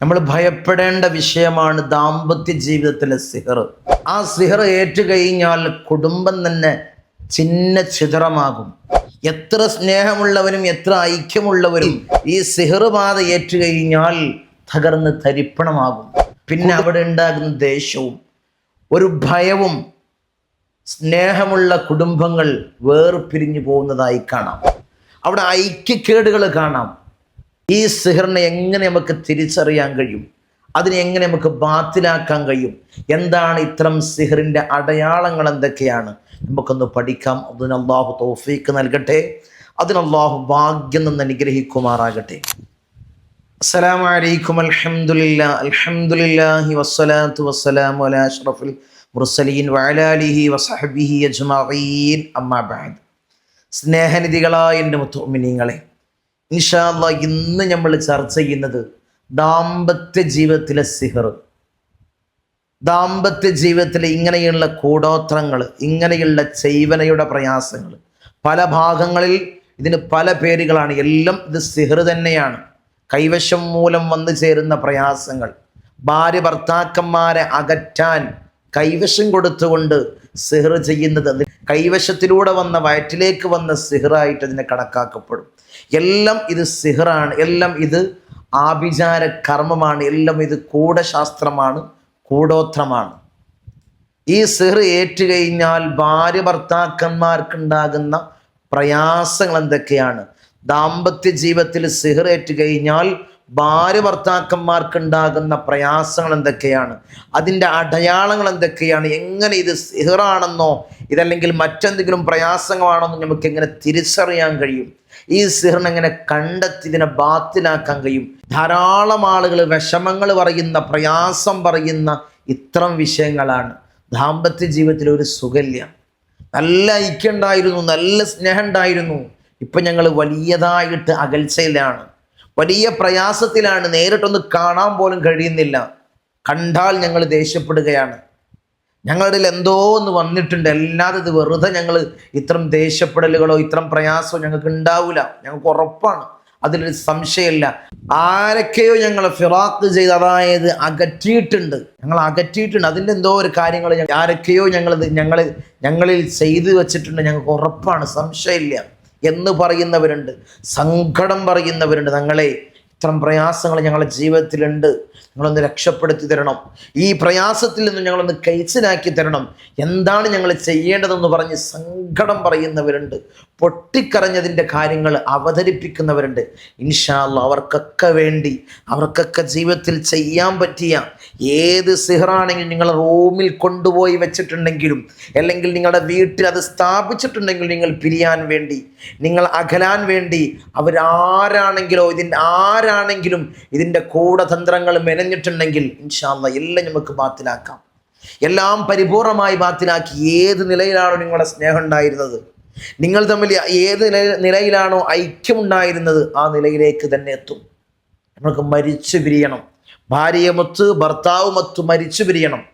നമ്മൾ ഭയപ്പെടേണ്ട വിഷയമാണ് ദാമ്പത്യ ജീവിതത്തിലെ സിഹർ ആ സിഹർ ഏറ്റുകഴിഞ്ഞാൽ കുടുംബം തന്നെ ചിന്ന ചിതറമാകും. എത്ര സ്നേഹമുള്ളവരും എത്ര ഐക്യമുള്ളവരും ഈ സിഹർ ബാധ ഏറ്റുകഴിഞ്ഞാൽ തകർന്ന് തരിപ്പണമാകും. പിന്നെ അവിടെ ഉണ്ടാകുന്ന ദേഷ്യവും ഒരു ഭയവും സ്നേഹമുള്ള കുടുംബങ്ങൾ വേർപിരിഞ്ഞു പോകുന്നതായി കാണാം. അവിടെ ഐക്യക്കേടുകൾ കാണാം. ഈ സിഹറിനെ എങ്ങനെ നമുക്ക് തിരിച്ചറിയാൻ കഴിയും? അതിനെ എങ്ങനെ നമുക്ക് ബാത്തിലാക്കാൻ കഴിയും? എന്താണ് ഇത്തരം സിഹറിന്റെ അടയാളങ്ങൾ എന്തൊക്കെയാണ്? നമുക്കൊന്ന് പഠിക്കാം. അതിന് അള്ളാഹു തോഫീക്ക് നൽകട്ടെ. അതിന് ഭാഗ്യം നിന്ന് അനുഗ്രഹിക്കുമാറാകട്ടെ. അസ്സലാമു അലൈക്കും അൽഹംദുലില്ലാ. അൽഹംദുലില്ലാഹി വസ്സലാത്തു വസ്സലാമു അലാ അഷ്റഫിൽ മുർസലീൻ വഅലാലിഹി വസഹബിഹി അജ്മഈൻ. അമ്മാ ബഅദ്. സ്നേഹനിധികളായ എന്റെ മുത്തുമിനിങ്ങളെ ഇൻഷാല്ല ഇന്ന് നമ്മൾ ചർച്ച ചെയ്യുന്നത് ദാമ്പത്യ ജീവിതത്തിലെ സിഹർ ദാമ്പത്യ ജീവിതത്തിലെ ഇങ്ങനെയുള്ള കൂടോത്രങ്ങൾ ഇങ്ങനെയുള്ള ചൈവനയുടെ പ്രയാസങ്ങൾ പല ഭാഗങ്ങളിൽ ഇതിന് പല പേരുകളാണ്. എല്ലാം ഇത് സിഹർ തന്നെയാണ്. കൈവശം മൂലം വന്നു ചേരുന്ന പ്രയാസങ്ങൾ. ഭാര്യ ഭർത്താക്കന്മാരെ അകറ്റാൻ കൈവശം കൊടുത്തുകൊണ്ട് സിഹർ ചെയ്യുന്നത് കൈവശത്തിലൂടെ വന്ന വയറ്റിലേക്ക് വന്ന സിഹറായിട്ട് അതിനെ കണക്കാക്കപ്പെടും. എല്ലാം ഇത് സിഹറാണ് എല്ലാം ഇത് ആഭിചാര കർമ്മമാണ് എല്ലാം ഇത് കൂടശാസ്ത്രമാണ് കൂടോത്രമാണ്. ഈ സിഹർ ഏറ്റുകഴിഞ്ഞാൽ ഭാര്യ ഭർത്താക്കന്മാർക്കുണ്ടാകുന്ന പ്രയാസങ്ങൾ എന്തൊക്കെയാണ്? ദാമ്പത്യ ജീവിതത്തിൽ സിഹർ ഏറ്റുകഴിഞ്ഞാൽ ഭാര്യ ഭർത്താക്കന്മാർക്കുണ്ടാകുന്ന പ്രയാസങ്ങൾ എന്തൊക്കെയാണ്? അതിന്റെ അടയാളങ്ങൾ എന്തൊക്കെയാണ്? എങ്ങനെ ഇത് സിഹറാണെന്നോ ഇതല്ലെങ്കിൽ മറ്റെന്തെങ്കിലും പ്രയാസങ്ങളാണെന്നോ നമുക്ക് എങ്ങനെ തിരിച്ചറിയാൻ കഴിയും? ഈ സിഹറിനെ എങ്ങനെ കണ്ടെത്തി ഇതിനെ ബാത്തിലാക്കാൻ കഴിയും? ധാരാളം ആളുകൾ വിഷമങ്ങൾ പറയുന്ന പ്രയാസം പറയുന്ന ഇത്തരം വിഷയങ്ങളാണ്. ദാമ്പത്യ ജീവിതത്തിൽ ഒരു സുഖല്യ നല്ല ഐക്യം ഉണ്ടായിരുന്നു നല്ല സ്നേഹം ഉണ്ടായിരുന്നു ഇപ്പം ഞങ്ങൾ വലിയതായിട്ട് അകൽച്ചയിലാണ്. വലിയ പ്രയാസത്തിലാണ് നേരിട്ടൊന്ന് കാണാൻ പോലും കഴിയുന്നില്ല. കണ്ടാൽ ഞങ്ങൾ ദേഷ്യപ്പെടുകയാണ്. ഞങ്ങളുടെ എന്തോ ഒന്ന് വന്നിട്ടുണ്ട്. അല്ലാതെ ഇത് വെറുതെ ഞങ്ങൾ ഇത്തരം ദേഷ്യപ്പെടലുകളോ ഇത്തരം പ്രയാസമോ ഞങ്ങൾക്ക് ഉണ്ടാവില്ല. ഞങ്ങൾക്ക് ഉറപ്പാണ്. അതിലൊരു സംശയമില്ല. ആരൊക്കെയോ ഞങ്ങൾ ഫിറാത്ത് ചെയ്ത് അതായത് അകറ്റിയിട്ടുണ്ട്. ഞങ്ങൾ അകറ്റിയിട്ടുണ്ട്. അതിന്റെ എന്തോ ഒരു കാര്യങ്ങൾ ആരൊക്കെയോ ഞങ്ങൾ ഞങ്ങൾ ഞങ്ങളിൽ ചെയ്തു വെച്ചിട്ടുണ്ട്. ഞങ്ങൾക്ക് ഉറപ്പാണ്. സംശയമില്ല. എന്ന് പറയുന്നവരുണ്ട്. സങ്കടം പറയുന്നവരുണ്ട്. ഞങ്ങളെ ഇത്തരം പ്രയാസങ്ങൾ ഞങ്ങളുടെ ജീവിതത്തിലുണ്ട്. ഞങ്ങളൊന്ന് രക്ഷപ്പെടുത്തി തരണം. ഈ പ്രയാസത്തിൽ നിന്ന് ഞങ്ങളൊന്ന് കൈച്ചലാക്കി തരണം. എന്താണ് ഞങ്ങൾ ചെയ്യേണ്ടതെന്ന് പറഞ്ഞ് സങ്കടം പറയുന്നവരുണ്ട്. പൊട്ടിക്കറഞ്ഞതിന്റെ കാര്യങ്ങൾ അവതരിപ്പിക്കുന്നവരുണ്ട്. ഇൻഷാല്ല അവർക്കൊക്കെ വേണ്ടി അവർക്കൊക്കെ ജീവിതത്തിൽ ചെയ്യാൻ പറ്റിയ ഏത് സിഹറാണെങ്കിലും നിങ്ങൾ റൂമിൽ കൊണ്ടുപോയി വെച്ചിട്ടുണ്ടെങ്കിലും അല്ലെങ്കിൽ നിങ്ങളുടെ വീട്ടിൽ അത് സ്ഥാപിച്ചിട്ടുണ്ടെങ്കിൽ നിങ്ങൾ പിരിയാൻ വേണ്ടി നിങ്ങൾ അകലാൻ വേണ്ടി അവരാരാണെങ്കിലോ ഇതിന്റെ ആരാണെങ്കിലും ഇതിന്റെ കൂടതന്ത്രങ്ങൾ മെനഞ്ഞിട്ടുണ്ടെങ്കിൽ ഇൻഷാല്ല എല്ലാം നമുക്ക് ബാത്തിലാക്കാം. എല്ലാം പരിപൂർണമായി ബാത്തിലാക്കി. ഏത് നിലയിലാണോ നിങ്ങളുടെ സ്നേഹം ഉണ്ടായിരുന്നത്? നിങ്ങൾ തമ്മിൽ ഏത് നില- നിലയിലാണോ ഐക്യമുണ്ടായിരുന്നത് ആ നിലയിലേക്ക് തന്നെ എത്തും. നമുക്ക് മരിച്ചു പിരിയണം. ഭാര്യയുമൊത്ത് ഭർത്താവുമൊത്ത് മരിച്ചു പിരിയണം.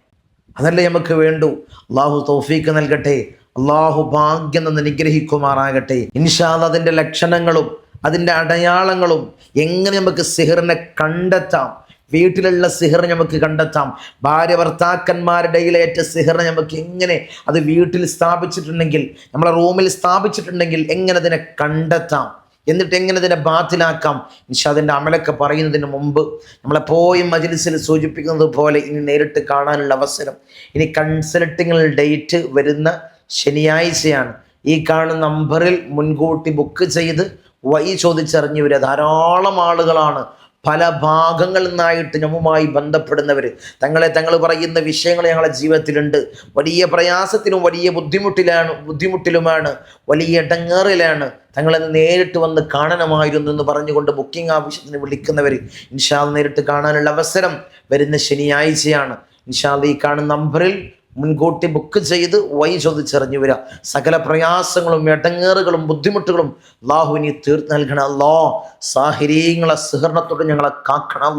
അതല്ലേ നമുക്ക് വേണ്ടു. അള്ളാഹു തൗഫീക്ക് നൽകട്ടെ. അള്ളാഹു ഭാഗ്യം നിന്ന് നിഗ്രഹിക്കുമാറാകട്ടെ ഇൻഷാദ് അതിന്റെ ലക്ഷണങ്ങളും അതിന്റെ അടയാളങ്ങളും എങ്ങനെ നമുക്ക് സിഹറിനെ കണ്ടെത്താം? വീട്ടിലുള്ള സിഹർ നമുക്ക് കണ്ടെത്താം. ഭാര്യ ഭർത്താക്കന്മാരുടെ സിഹറിനെ നമുക്ക് എങ്ങനെ അത് വീട്ടിൽ സ്ഥാപിച്ചിട്ടുണ്ടെങ്കിൽ നമ്മളെ റൂമിൽ സ്ഥാപിച്ചിട്ടുണ്ടെങ്കിൽ എങ്ങനെ അതിനെ കണ്ടെത്താം? എന്നിട്ട് എങ്ങനെ അതിനെ ബാത്തിലാക്കാം? പക്ഷെ അതിന്റെ അമലൊക്കെ പറയുന്നതിന് മുമ്പ് നമ്മളെപ്പോയും മജിലിസിൽ സൂചിപ്പിക്കുന്നത് പോലെ ഇനി നേരിട്ട് കാണാനുള്ള അവസരം. ഇനി കൺസൾട്ടിങ്ങിൽ ഡേറ്റ് വരുന്ന ശനിയാഴ്ചയാണ്. ഈ കാണുന്ന നമ്പറിൽ മുൻകൂട്ടി ബുക്ക് ചെയ്ത് വഴി ചോദിച്ചറിഞ്ഞവരെ ധാരാളം ആളുകളാണ്. പല ഭാഗങ്ങളിൽ നിന്നായിട്ട് നമ്മുമായി ബന്ധപ്പെടുന്നവർ തങ്ങളെ തങ്ങൾ പറയുന്ന വിഷയങ്ങൾ ഞങ്ങളുടെ ജീവിതത്തിലുണ്ട്. വലിയ പ്രയാസത്തിനും വലിയ ബുദ്ധിമുട്ടിലാണ് ബുദ്ധിമുട്ടിലുമാണ്. വലിയ ഇടങ്ങേറിലാണ്. തങ്ങളെ നേരിട്ട് വന്ന് കാണണമായിരുന്നു എന്ന് പറഞ്ഞുകൊണ്ട് ബുക്കിംഗ് ആവശ്യത്തിന് വിളിക്കുന്നവർ ഇൻഷാൽ നേരിട്ട് കാണാനുള്ള അവസരം വരുന്ന ശനിയാഴ്ചയാണ്. ഇൻഷാൽ ഈ കാണുന്ന നമ്പറിൽ മുൻകൂട്ടി ബുക്ക് ചെയ്ത് വഴി ചോദിച്ചറിഞ്ഞു വരിക സകല പ്രയാസങ്ങളും ഇടങ്ങേറുകളും ബുദ്ധിമുട്ടുകളും അള്ളാഹുവിനി തീർത്ത് നൽകണം ലോ സാഹിരീങ്ങളെ സഹകരണത്തോട്ട് ഞങ്ങളെ കാക്കണം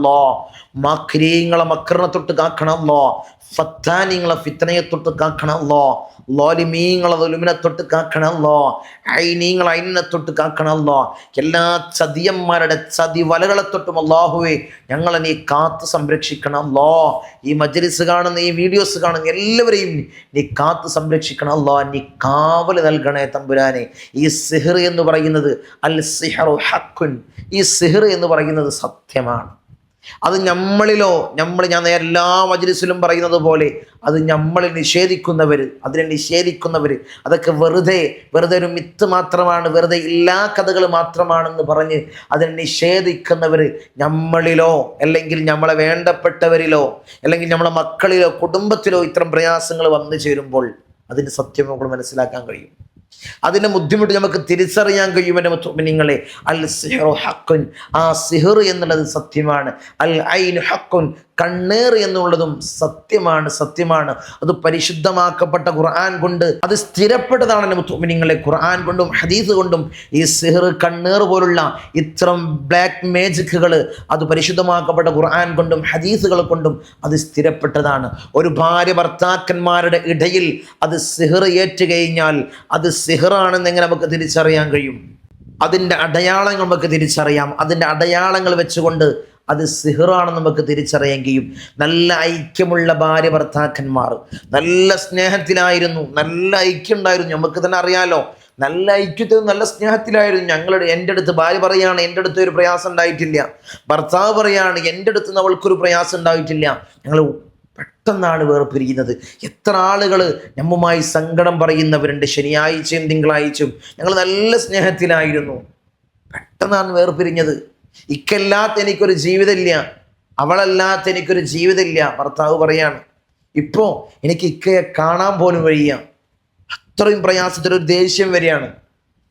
അല്ലോ മക്രണ തൊട്ട് കാക്കണം അല്ലോ ഫത്താനിങ്ങളെ ഫിത്തനയെ തൊട്ട് കാക്കണം അല്ലോ ലോലിമീങ്ങളെ ലൊലുമിനെ തൊട്ട് കാക്കണമല്ലോ ഐനീങ്ങളെ ഐനിനെ തൊട്ട് കാക്കണമല്ലോ എല്ലാ ചതിയന്മാരുടെ ചതി വലകളെ തൊട്ടും അല്ലാഹുവേ ഞങ്ങളെ നീ കാത്ത് സംരക്ഷിക്കണമല്ലോ ഈ മജ്ലിസ് കാണുന്ന ഈ വീഡിയോസ് കാണുന്ന എല്ലാവരെയും നീ കാത്ത് സംരക്ഷിക്കണമല്ലോ നീ കാവൽ നൽകണേ തമ്പുരാനെ. ഈ സിഹർ എന്ന് പറയുന്നത് അൽ സിഹറു ഹക്കുൻ ഈ സിഹർ എന്ന് പറയുന്നത് സത്യമാണ്. അത് നമ്മളിലോ നമ്മൾ ഞാൻ എല്ലാ മജ്ലിസിലും പറയുന്നത് പോലെ അത് നമ്മളെ നിഷേധിക്കുന്നവർ അതിനെ നിഷേധിക്കുന്നവർ അതൊക്കെ വെറുതെ വെറുതെ ഒരു മിത്ത് മാത്രമാണ് വെറുതെ എല്ലാ കഥകൾ മാത്രമാണെന്ന് പറഞ്ഞ് അതിനെ നിഷേധിക്കുന്നവർ നമ്മളിലോ അല്ലെങ്കിൽ നമ്മളെ വേണ്ടപ്പെട്ടവരിലോ അല്ലെങ്കിൽ നമ്മളെ മക്കളിലോ കുടുംബത്തിലോ ഇത്തരം പ്രയാസങ്ങൾ വന്നു ചേരുമ്പോൾ അതിന് സത്യം നമ്മൾ മനസ്സിലാക്കാൻ കഴിയും. അതിന്റെ ബുദ്ധിമുട്ട് നമുക്ക് തിരിച്ചറിയാൻ കഴിയും എന്റെ അൽ സിഹറു ഹക്കുൻ ആ സിഹർ എന്നുള്ളത് സത്യമാണ്. അൽ ഐൻ ഹക്കുൻ കണ്ണേർ എന്നുള്ളതും സത്യമാണ് സത്യമാണ്. അത് പരിശുദ്ധമാക്കപ്പെട്ട ഖുർആൻ കൊണ്ട് അത് സ്ഥിരപ്പെട്ടതാണ് മുത്തുമിനിങ്ങളെ ഖുർആൻ കൊണ്ടും ഹദീസ് കൊണ്ടും. ഈ സിഹർ കണ്ണേർ പോലുള്ള ഇത്തരം ബ്ലാക്ക് മേജിക്കുകൾ അത് പരിശുദ്ധമാക്കപ്പെട്ട ഖുർആൻ കൊണ്ടും ഹദീസുകൾ കൊണ്ടും അത് സ്ഥിരപ്പെട്ടതാണ്. ഒരു ഭാര്യ ഭർത്താക്കന്മാരുടെ ഇടയിൽ അത് സിഹർ ഏറ്റുകഴിഞ്ഞാൽ അത് സിഹറാണെന്നെങ്ങനെ നമുക്ക് തിരിച്ചറിയാൻ കഴിയും? അതിന്റെ അടയാളങ്ങൾ നമുക്ക് തിരിച്ചറിയാം. അതിന്റെ അടയാളങ്ങൾ വെച്ചുകൊണ്ട് അത് സിഹറാണെന്ന് നമുക്ക് തിരിച്ചറിയെങ്കിലും നല്ല ഐക്യമുള്ള ഭാര്യ ഭർത്താക്കന്മാർ നല്ല സ്നേഹത്തിലായിരുന്നു നല്ല ഐക്യം ഉണ്ടായിരുന്നു നമുക്ക് തന്നെ അറിയാലോ നല്ല ഐക്യത്തിൽ നല്ല സ്നേഹത്തിലായിരുന്നു ഞങ്ങളുടെ എന്റെ അടുത്ത് ഭാര്യ പറയാണ് എന്റെ അടുത്ത് ഒരു പ്രയാസം ഉണ്ടായിട്ടില്ല. ഭർത്താവ് പറയാണ് എന്റെ അടുത്ത് അവൾക്കൊരു പ്രയാസം ഉണ്ടായിട്ടില്ല. ഞങ്ങൾ പെട്ടെന്നാണ് വേർപിരിയുന്നത്. എത്ര ആളുകൾ നമ്മുമായി സങ്കടം പറയുന്നവരുണ്ട്. ശനിയാഴ്ചയും തിങ്കളാഴ്ചയും ഞങ്ങൾ നല്ല സ്നേഹത്തിലായിരുന്നു. പെട്ടെന്നാണ് വേർപിരിഞ്ഞത്. ഇക്കല്ലാത്ത എനിക്കൊരു ജീവിതമില്ല. അവളല്ലാത്ത എനിക്കൊരു ജീവിതമില്ല. ഭർത്താവ് പറയാണ് ഇപ്പോൾ എനിക്ക് ഇക്കയെ കാണാൻ പോലും വഴിയ അത്രയും പ്രയാസത്തിലൊരു ദേഷ്യം വരികയാണ്.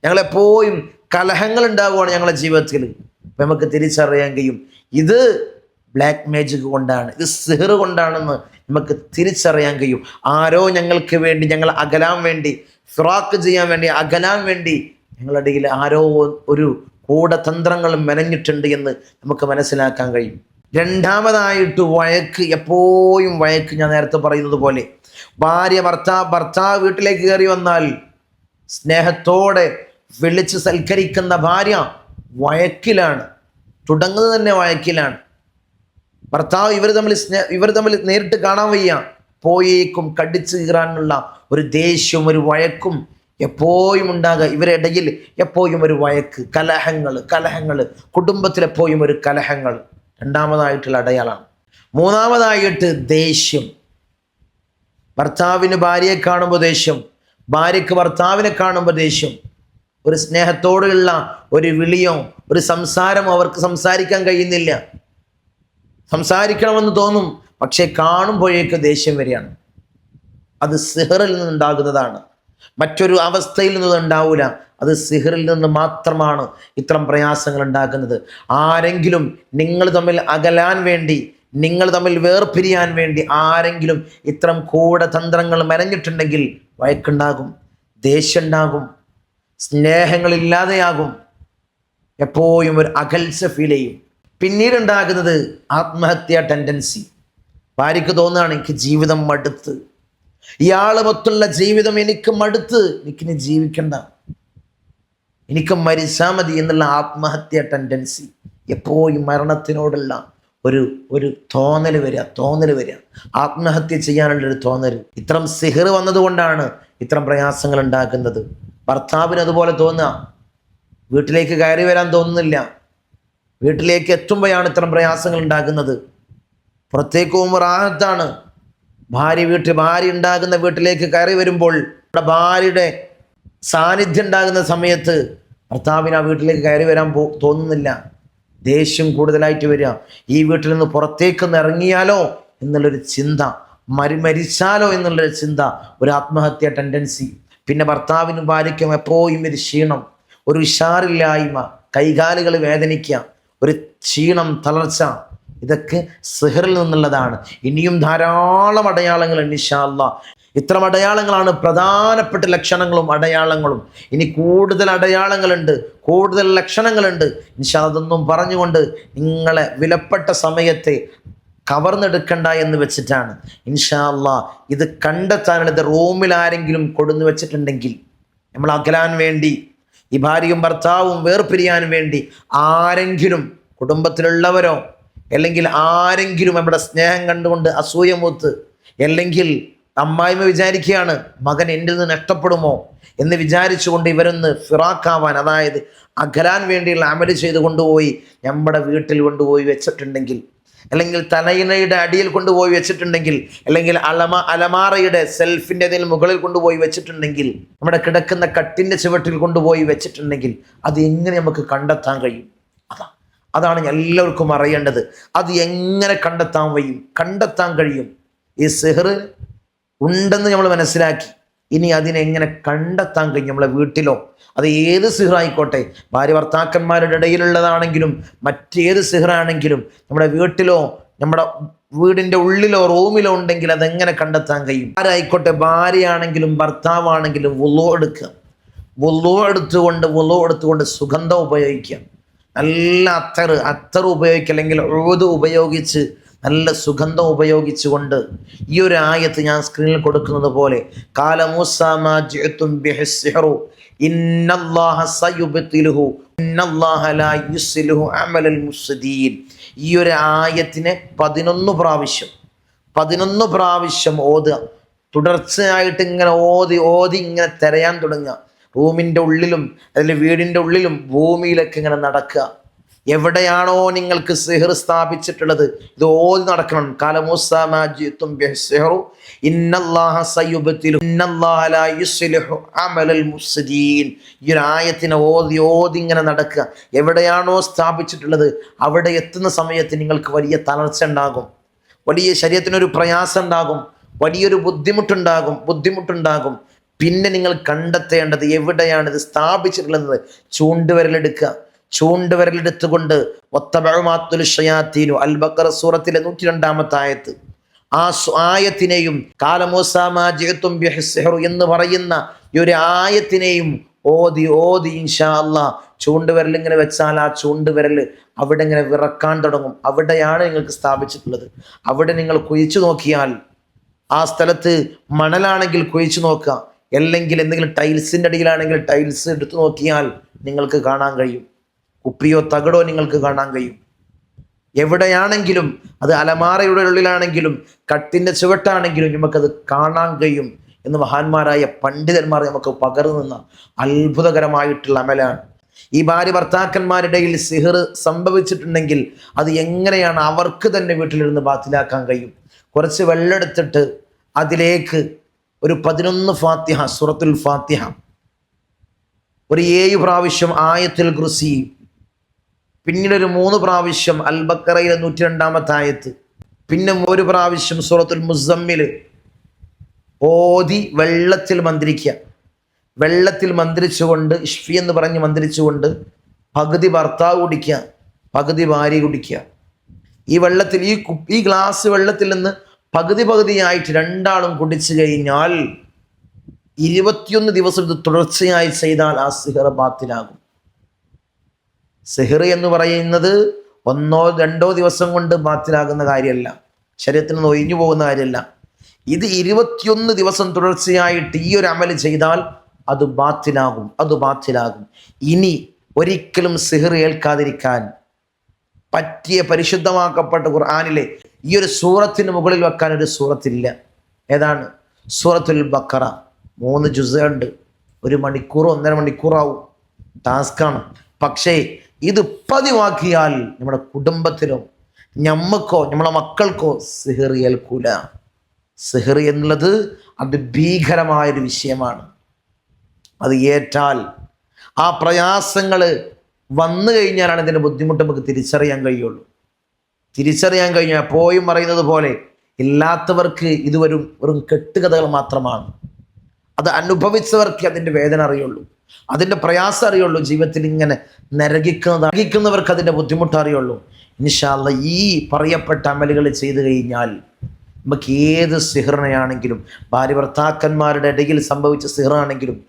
ഞങ്ങളെപ്പോഴും കലഹങ്ങൾ ഉണ്ടാവുകയാണ് ഞങ്ങളുടെ ജീവിതത്തിൽ. അപ്പം നമുക്ക് തിരിച്ചറിയാൻ കഴിയും. ഇത് ബ്ലാക്ക് മാജിക് കൊണ്ടാണ് ഇത് സിഹർ കൊണ്ടാണെന്ന് നമുക്ക് തിരിച്ചറിയാൻ കഴിയും. ആരോ ഞങ്ങൾക്ക് വേണ്ടി ഞങ്ങൾ അകലാൻ വേണ്ടി ഫിറാക്ക് ചെയ്യാൻ വേണ്ടി അകലാൻ വേണ്ടി ഞങ്ങളുടെ ഇടയിൽ ആരോ ഒരു കൂടതന്ത്രങ്ങൾ മെനഞ്ഞിട്ടുണ്ട് എന്ന് നമുക്ക് മനസ്സിലാക്കാൻ കഴിയും. രണ്ടാമതായിട്ട് വഴക്ക് എപ്പോഴും വഴക്ക് ഞാൻ നേരത്തെ പറയുന്നത് പോലെ. ഭാര്യ ഭർത്താവ് ഭർത്താവ് വീട്ടിലേക്ക് കയറി വന്നാൽ സ്നേഹത്തോടെ വിളിച്ച് സൽക്കരിക്കുന്ന ഭാര്യ വഴക്കിലാണ്. തുടങ്ങുന്നത് തന്നെ വഴക്കിലാണ്. ഭർത്താവ് ഇവർ തമ്മിൽ സ്നേ ഇവർ തമ്മിൽ നേരിട്ട് കാണാൻ വയ്യ. പോയേക്കും കടിച്ചു കീറാനുള്ള ഒരു ദേഷ്യവും ഒരു വഴക്കും എപ്പോഴും ഉണ്ടാകുക. ഇവരുടെ ഇടയിൽ എപ്പോഴും ഒരു വഴക്ക് കലഹങ്ങൾ കലഹങ്ങൾ കുടുംബത്തിലെപ്പോഴും ഒരു കലഹങ്ങൾ. രണ്ടാമതായിട്ടുള്ള അടയാളമാണ് മൂന്നാമതായിട്ട് ദേഷ്യം. ഭർത്താവിന് ഭാര്യയെ കാണുമ്പോൾ ദേഷ്യം. ഭാര്യയ്ക്ക് ഭർത്താവിനെ കാണുമ്പോൾ ദേഷ്യം. ഒരു സ്നേഹത്തോടുള്ള ഒരു വിളിയോ ഒരു സംസാരമോ അവർക്ക് സംസാരിക്കാൻ കഴിയുന്നില്ല. സംസാരിക്കണമെന്ന് തോന്നും പക്ഷേ കാണുമ്പോഴേക്ക് ദേഷ്യം വരികയാണ്. അത് സിഹറിൽ നിന്നുണ്ടാകുന്നതാണ്. മറ്റൊരു അവസ്ഥയിൽ നിന്നും ഉണ്ടാവില്ല അത് സിഹറിൽ നിന്ന് മാത്രമാണ് ഇത്തരം പ്രയാസങ്ങൾ ഉണ്ടാക്കുന്നത് ആരെങ്കിലും നിങ്ങൾ തമ്മിൽ അകലാൻ വേണ്ടി നിങ്ങൾ തമ്മിൽ വേർപിരിയാൻ വേണ്ടി ആരെങ്കിലും ഇത്തരം കൂടതന്ത്രങ്ങൾ മെനഞ്ഞിട്ടുണ്ടെങ്കിൽ വഴക്കുണ്ടാകും ദേഷ്യമുണ്ടാകും സ്നേഹങ്ങളില്ലാതെയാകും. എപ്പോഴും ഒരു അകൽച്ച ഫീൽ ചെയ്യും. പിന്നീടുണ്ടാകുന്നത് ആത്മഹത്യാ ടെൻഡൻസി ഭാര്യയ്ക്ക് തോന്നുകയാണ് എനിക്ക് ജീവിതം മടുത്ത് ഇയാളുമൊത്തുള്ള ജീവിതം എനിക്ക് മടുത്ത്. എനിക്കിനി ജീവിക്കണ്ട. എനിക്ക് മരിച്ചാൽ മതി എന്നുള്ള ആത്മഹത്യ ടെൻഡൻസി എപ്പോഴും മരണത്തിനോടുള്ള ഒരു ഒരു തോന്നൽ വരിക തോന്നൽ വരിക. ആത്മഹത്യ ചെയ്യാനുള്ള ഒരു തോന്നൽ ഇത്രം സിഹർ വന്നതുകൊണ്ടാണ് ഇത്രം പ്രയാസങ്ങൾ ഉണ്ടാക്കുന്നത് ഭർത്താവിന് അതുപോലെ തോന്നുക. വീട്ടിലേക്ക് കയറി വരാൻ തോന്നുന്നില്ല. വീട്ടിലേക്ക് എത്തുമ്പോഴാണ് ഇത്തരം പ്രയാസങ്ങൾ ഉണ്ടാക്കുന്നത് പുറത്തേക്ക് പോകുമ്പോൾ റാഹത്താണ് ഭാര്യ വീട്ടിൽ ഭാര്യ ഉണ്ടാകുന്ന വീട്ടിലേക്ക് കയറി വരുമ്പോൾ നമ്മുടെ ഭാര്യയുടെ സാന്നിധ്യം ഉണ്ടാകുന്ന സമയത്ത് ഭർത്താവിന് ആ വീട്ടിലേക്ക് കയറി വരാൻ പോ തോന്നുന്നില്ല. ദേഷ്യം കൂടുതലായിട്ട് വരിക. ഈ വീട്ടിൽ നിന്ന് പുറത്തേക്കൊന്ന് ഇറങ്ങിയാലോ എന്നുള്ളൊരു ചിന്ത മരി മരിച്ചാലോ എന്നുള്ളൊരു ചിന്ത ഒരു ആത്മഹത്യ ടെൻഡൻസി പിന്നെ ഭർത്താവിനും ഭാര്യയ്ക്കും എപ്പോഴും ഒരു ക്ഷീണം ഒരു ഉഷാറില്ലായ്മ കൈകാലുകൾ വേദനിക്കുക ഒരു ക്ഷീണം തളർച്ച. ഇതൊക്കെ സിഹറിൽ നിന്നുള്ളതാണ്. ഇനിയും ധാരാളം അടയാളങ്ങൾ നിഷാല്ല ഇത്ര അടയാളങ്ങളാണ് പ്രധാനപ്പെട്ട ലക്ഷണങ്ങളും അടയാളങ്ങളും. ഇനി കൂടുതൽ അടയാളങ്ങളുണ്ട് കൂടുതൽ ലക്ഷണങ്ങളുണ്ട്. നിഷാ അതൊന്നും പറഞ്ഞുകൊണ്ട് നിങ്ങളെ വിലപ്പെട്ട സമയത്തെ കവർന്നെടുക്കണ്ട എന്ന് വെച്ചിട്ടാണ്. ഇൻഷാല്ല ഇത് കണ്ടെത്താനുള്ള ഇത് റൂമിൽ ആരെങ്കിലും കൊടുന്നു വെച്ചിട്ടുണ്ടെങ്കിൽ നമ്മൾ അകലാൻ വേണ്ടി ഈ ഭാര്യയും ഭർത്താവും വേർപിരിയാൻ വേണ്ടി ആരെങ്കിലും കുടുംബത്തിലുള്ളവരോ അല്ലെങ്കിൽ ആരെങ്കിലും നമ്മുടെ സ്നേഹം കണ്ടുകൊണ്ട് അസൂയ മൂത്ത് അല്ലെങ്കിൽ അമ്മായിമ്മ വിചാരിക്കുകയാണ് മകൻ എന്റെ നിന്ന് നഷ്ടപ്പെടുമോ? എന്ന് വിചാരിച്ചുകൊണ്ട് ഇവരൊന്ന് ഫിറാക്കാവാൻ അതായത് അകലാൻ വേണ്ടിയുള്ള അമൽ ചെയ്ത് കൊണ്ടുപോയി നമ്മുടെ വീട്ടിൽ കൊണ്ടുപോയി വെച്ചിട്ടുണ്ടെങ്കിൽ അല്ലെങ്കിൽ തലയിണയുടെ അടിയിൽ കൊണ്ടുപോയി വെച്ചിട്ടുണ്ടെങ്കിൽ അല്ലെങ്കിൽ അലമ അലമാറയുടെ സെൽഫിന്റെ അതിൽ മുകളിൽ കൊണ്ടുപോയി വെച്ചിട്ടുണ്ടെങ്കിൽ നമ്മുടെ കിടക്കുന്ന കട്ടിന്റെ ചുവട്ടിൽ കൊണ്ടുപോയി വെച്ചിട്ടുണ്ടെങ്കിൽ അത് എങ്ങനെ നമുക്ക് കണ്ടെത്താൻ കഴിയും? അതാണ് എല്ലാവർക്കും അറിയേണ്ടത്. അത് എങ്ങനെ കണ്ടെത്താൻ കഴിയും കണ്ടെത്താൻ കഴിയും. ഈ സെഹർ ഉണ്ടെന്ന് നമ്മൾ മനസ്സിലാക്കി. ഇനി അതിനെങ്ങനെ കണ്ടെത്താൻ കഴിയും? നമ്മളെ വീട്ടിലോ? അത് ഏത് സിഹറായിക്കോട്ടെ? ഭാര്യ ഭർത്താക്കന്മാരുടെ ഇടയിലുള്ളതാണെങ്കിലും മറ്റേത് സിഹറാണെങ്കിലും നമ്മുടെ വീട്ടിലോ നമ്മുടെ വീടിന്റെ ഉള്ളിലോ റൂമിലോ ഉണ്ടെങ്കിൽ അതെങ്ങനെ കണ്ടെത്താൻ കഴിയും? ആരായിക്കോട്ടെ? ഭാര്യയാണെങ്കിലും ഭർത്താവാണെങ്കിലും വുളോ എടുക്കുക. വുളോ എടുത്തുകൊണ്ട് വുളോ എടുത്തുകൊണ്ട് സുഗന്ധം ഉപയോഗിക്കുക. നല്ല അത്തർ അത്തർ ഉപയോഗിക്കുക അല്ലെങ്കിൽ ഉഴുത് ഉപയോഗിച്ച് നല്ല സുഗന്ധം ഉപയോഗിച്ചുകൊണ്ട് ഈ ഒരു ആയത്ത് ഞാൻ സ്ക്രീനിൽ കൊടുക്കുന്നത് പോലെ ഈ ഒരു ആയത്തിനെ പതിനൊന്ന് പ്രാവശ്യം പതിനൊന്ന് പ്രാവശ്യം ഓതുക. തുടർച്ചയായിട്ട് ഇങ്ങനെ ഓതി ഓതി ഇങ്ങനെ തിരയാൻ തുടങ്ങുക. റൂമിന്റെ ഉള്ളിലും അതിന്റെ വീടിന്റെ ഉള്ളിലും ഭൂമിയിലൊക്കെ ഇങ്ങനെ നടക്കുക. എവിടെയാണോ നിങ്ങൾക്ക് സിഹർ സ്ഥാപിച്ചിട്ടുള്ളത് ഇത് ഓതി നടക്കണം. ഈ ആയത്തിനെ ഓതി ഓതി ഇങ്ങനെ നടക്കുക. എവിടെയാണോ സ്ഥാപിച്ചിട്ടുള്ളത് അവിടെ എത്തുന്ന സമയത്ത് നിങ്ങൾക്ക് വലിയ തളർച്ച ഉണ്ടാകും. വലിയ ശരീരത്തിനൊരു പ്രയാസം ഉണ്ടാകും. വലിയൊരു ബുദ്ധിമുട്ടുണ്ടാകും ബുദ്ധിമുട്ടുണ്ടാകും. പിന്നെ നിങ്ങൾ കണ്ടെത്തേണ്ടത് എവിടെയാണ് ഇത് സ്ഥാപിച്ചിട്ടുള്ളത്? ചൂണ്ടുവരലെടുക്കുക. ചൂണ്ടുവരലെടുത്തുകൊണ്ട് ഒത്തബഴമാത്തുൽ അൽ ബക്കർ സൂറത്തിലെ നൂറ്റി രണ്ടാമത്തെ ആയത്ത്. ആ ആയത്തിനെയും കാലമോസാമാജിത്തും എന്ന് പറയുന്ന ഈ ഒരു ആയത്തിനെയും ഓതി ഓതി ഇൻഷാ അല്ലാ. ചൂണ്ടുവിരൽ ഇങ്ങനെ വെച്ചാൽ ആ ചൂണ്ടുവിരൽ അവിടെ ഇങ്ങനെ വിറക്കാൻ തുടങ്ങും. അവിടെയാണ് നിങ്ങൾക്ക് സ്ഥാപിച്ചിട്ടുള്ളത്. അവിടെ നിങ്ങൾ കുഴിച്ചു നോക്കിയാൽ ആ സ്ഥലത്ത് മണലാണെങ്കിൽ കുഴിച്ചു നോക്കുക. അല്ലെങ്കിൽ എന്തെങ്കിലും ടൈൽസിന്റെ അടിയിലാണെങ്കിൽ ടൈൽസ് എടുത്തു നോക്കിയാൽ നിങ്ങൾക്ക് കാണാൻ കഴിയും. കുപ്പിയോ തകടോ നിങ്ങൾക്ക് കാണാൻ കഴിയും. എവിടെയാണെങ്കിലും അത് അലമാറയുടെ ഉള്ളിലാണെങ്കിലും കട്ടിന്റെ ചുവട്ടാണെങ്കിലും നമുക്കത് കാണാൻ കഴിയും എന്ന് മഹാന്മാരായ പണ്ഡിതന്മാർ നമുക്ക് പകർന്നു നിന്ന അത്ഭുതകരമായിട്ടുള്ള അമലാണ്. ഈ ഭാര്യ ഭർത്താക്കന്മാരുടെയിൽ സിഹർ സംഭവിച്ചിട്ടുണ്ടെങ്കിൽ അത് എങ്ങനെയാണ് അവർക്ക് തന്നെ വീട്ടിലിരുന്ന് ബാത്തിലാക്കാൻ കഴിയും? കുറച്ച് വെള്ളമെടുത്തിട്ട് അതിലേക്ക് ഒരു പതിനൊന്ന് ഫാത്തിഹ സുറത്തുൽ ഫാത്തിഹ. ഒരു ഏഴ് പ്രാവശ്യം ആയത്തിൽ കുറിസി പിന്നീട് ഒരു മൂന്ന് പ്രാവശ്യം അൽബക്കറയിലെ നൂറ്റി രണ്ടാമത്തെ ആയത്ത് പിന്നെ ഒരു പ്രാവശ്യം സൂറത്തുൽ മുസമ്മിൽ ഓതി വെള്ളത്തിൽ മന്ത്രിക്കുക വെള്ളത്തിൽ മന്ത്രിച്ചുകൊണ്ട് ഇഷ്ഫി എന്ന് പറഞ്ഞ് മന്ത്രിച്ചുകൊണ്ട് പകുതി ഭർത്താവ് കുടിക്കുക പകുതി ഭാര്യ കുടിക്കുക ഈ വെള്ളത്തിൽ ഈ ഈ ഗ്ലാസ് വെള്ളത്തിൽ നിന്ന് പകുതി പകുതിയായിട്ട് രണ്ടാളും കുടിച്ചു കഴിഞ്ഞാൽ ഇരുപത്തിയൊന്ന് ദിവസം ഇത് തുടർച്ചയായി ചെയ്താൽ ആ സിഹർ ബാത്തിലാകും. സിഹർ എന്ന് പറയുന്നത് ഒന്നോ രണ്ടോ ദിവസം കൊണ്ട് ബാത്തിലാകുന്ന കാര്യമല്ല. ശരീരത്തിൽ നിന്ന് ഒഴിഞ്ഞു പോകുന്ന കാര്യമല്ല. ഇത് ഇരുപത്തിയൊന്ന് ദിവസം തുടർച്ചയായിട്ട് ഈ ഒരു അമൽ ചെയ്താൽ അത് ബാത്തിലാകും അത് ബാത്തിലാകും. ഇനി ഒരിക്കലും സിഹർ ഏൽക്കാതിരിക്കാൻ പറ്റിയ പരിശുദ്ധമാക്കപ്പെട്ട ഖുർആാനിലെ ഈ ഒരു സൂറത്തിന് മുകളിൽ വെക്കാൻ ഒരു സൂറത്തില്ല. ഏതാണ്? സൂറത്തുൽ ബക്കറ. മൂന്ന് ജുസുണ്ട് ഒരു മണിക്കൂർ ഒന്നര മണിക്കൂറാവും. ടാസ്ക്കാണ്. പക്ഷേ ഇത് പതിവാക്കിയാൽ നമ്മുടെ കുടുംബത്തിലോ ഞമ്മക്കോ നമ്മളെ മക്കൾക്കോ സിഹറി ഏൽക്കൂല. സിഹറി എന്നുള്ളത് അത് ഭീകരമായൊരു വിഷയമാണ്. അത് ഏറ്റാൽ ആ പ്രയാസങ്ങൾ വന്നു കഴിഞ്ഞാലാണ് ഇതിന്റെ ബുദ്ധിമുട്ട് നമുക്ക് തിരിച്ചറിയാൻ കഴിയുള്ളൂ. തിരിച്ചറിയാൻ കഴിഞ്ഞാൽ പോയും പറയുന്നത് പോലെ ഇല്ലാത്തവർക്ക് ഇത് വരും വെറും കെട്ടുകഥകൾ മാത്രമാണ്. അത് അനുഭവിച്ചവർക്ക് അതിന്റെ വേദന അറിയുള്ളൂ. അതിന്റെ പ്രയാസം അറിയുള്ളൂ. ജീവിതത്തിൽ ഇങ്ങനെ നരകിക്കുന്നത് നരകിക്കുന്നവർക്ക് അതിന്റെ ബുദ്ധിമുട്ട് അറിയുള്ളൂ. ഇൻഷാല്ല ഈ പറയപ്പെട്ട അമലുകൾ ചെയ്തു കഴിഞ്ഞാൽ നമുക്ക് ഏത് സിഹറിനെയാണെങ്കിലും ഭാര്യ ഭർത്താക്കന്മാരുടെ ഇടയിൽ സംഭവിച്ച സിഹറാണെങ്കിലും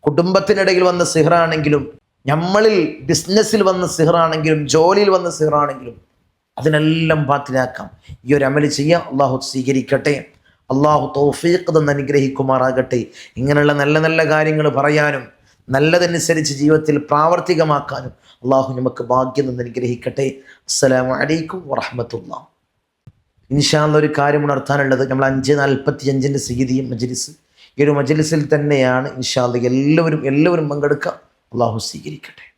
കുടുംബത്തിനിടയിൽ വന്ന സിഹറാണെങ്കിലും നമ്മളിൽ ബിസിനസ്സിൽ വന്ന സിഹറാണെങ്കിലും ജോലിയിൽ വന്ന സിഹറാണെങ്കിലും അതിനെല്ലാം പാത്തിലാക്കാം ഈ ഒരു അമൽ ചെയ്യാം അള്ളാഹു സ്വീകരിക്കട്ടെ. അള്ളാഹു തോഫീഖ് തന്ന് അനുഗ്രഹിക്കുമാറാകട്ടെ. ഇങ്ങനെയുള്ള നല്ല നല്ല കാര്യങ്ങൾ പറയാനും നല്ലതനുസരിച്ച് ജീവിതത്തിൽ പ്രാവർത്തികമാക്കാനും അള്ളാഹു നമുക്ക് ഭാഗ്യം തന്ന് അനുഗ്രഹിക്കട്ടെ. അസ്സലാമു അലൈക്കും വറഹമത്തുള്ള. ഇൻഷാല്ല ഒരു കാര്യം ഉണർത്താനുള്ളത് നമ്മൾ അഞ്ച് നാൽപ്പത്തി അഞ്ചിന്റെ സീതിയും മജലിസ്. ഈ ഒരു മജലിസിൽ തന്നെയാണ് ഇൻഷാല്ല എല്ലാവരും എല്ലാവരും പങ്കെടുക്കുക. അള്ളാഹു സ്വീകരിക്കട്ടെ.